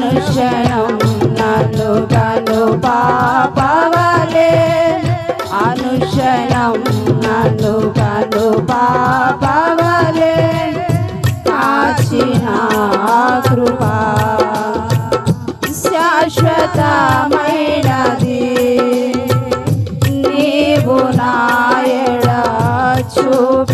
అనుక్షణం నన్ను కను పాపవలే. అనుక్షణం నన్ను కను పాపవలే. కాచిన కృపా. శాశ్వతమైనది. నీవు నాయడ చూప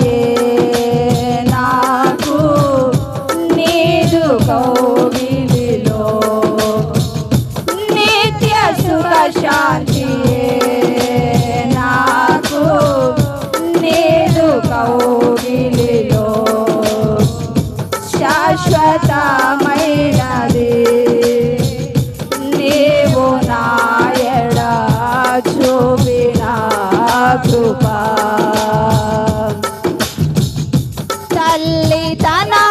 yeah. తల్లి తనా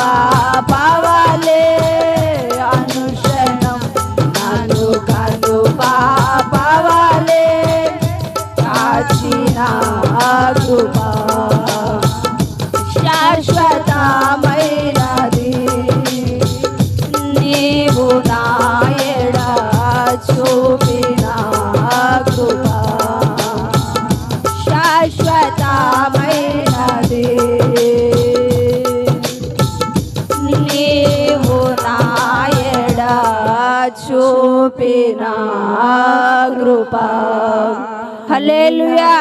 పాపవలే అనుశనం నన్ను కన్ను పాపవలే కాచిన కృపా నీవు నాయడ చూపిన కృప. హల్లెలూయా.